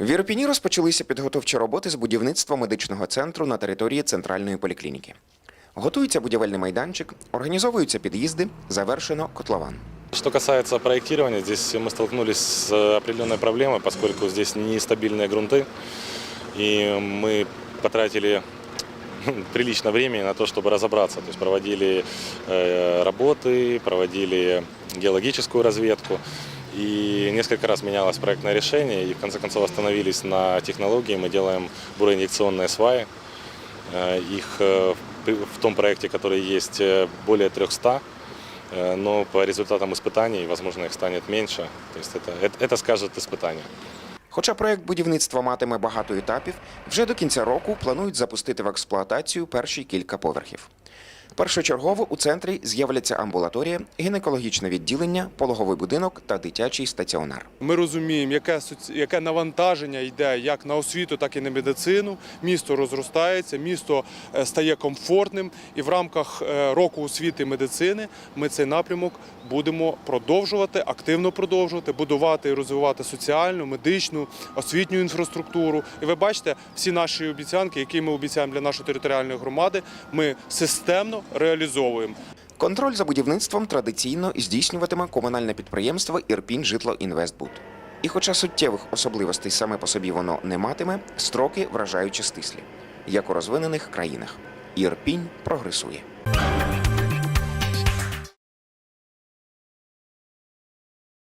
В Ірпіні розпочалися підготовчі роботи з будівництва медичного центру на території центральної поліклініки. Готується будівельний майданчик, організовуються під'їзди, завершено котлован. Что касается проектирования, здесь мы столкнулись с определенной проблемой, поскольку здесь нестабильные грунты, и мы потратили прилично времени на то, чтобы разобраться. То есть проводили э, работы, проводили геологическую разведку, и несколько раз менялось проектное решение, и в конце концов остановились на технологии. Мы делаем буроинъекционные сваи. Э, Их э, при- в том проекте, который есть, э, более 300. Э, но по результатам испытаний, возможно, их станет меньше. То есть это, это, это скажет испытание. Хоча проект будівництва матиме багато етапів, вже до кінця року планують запустити в експлуатацію перші кілька поверхів. Першочергово у центрі з'являться амбулаторія, гінекологічне відділення, пологовий будинок та дитячий стаціонар. Ми розуміємо, яке, яке навантаження йде як на освіту, так і на медицину. Місто розростається, місто е, стає комфортним. І в рамках е, року освіти медицини ми цей напрямок будемо продовжувати, активно продовжувати, будувати і розвивати соціальну, медичну, освітню інфраструктуру. І ви бачите, всі наші обіцянки, які ми обіцяємо для нашої територіальної громади, ми системно реалізовуємо. Контроль за будівництвом традиційно здійснюватиме комунальне підприємство Ірпінь Житло Інвестбуд. І хоча суттєвих особливостей саме по собі воно не матиме, строки вражаючи стислі, як у розвинених країнах. Ірпінь прогресує.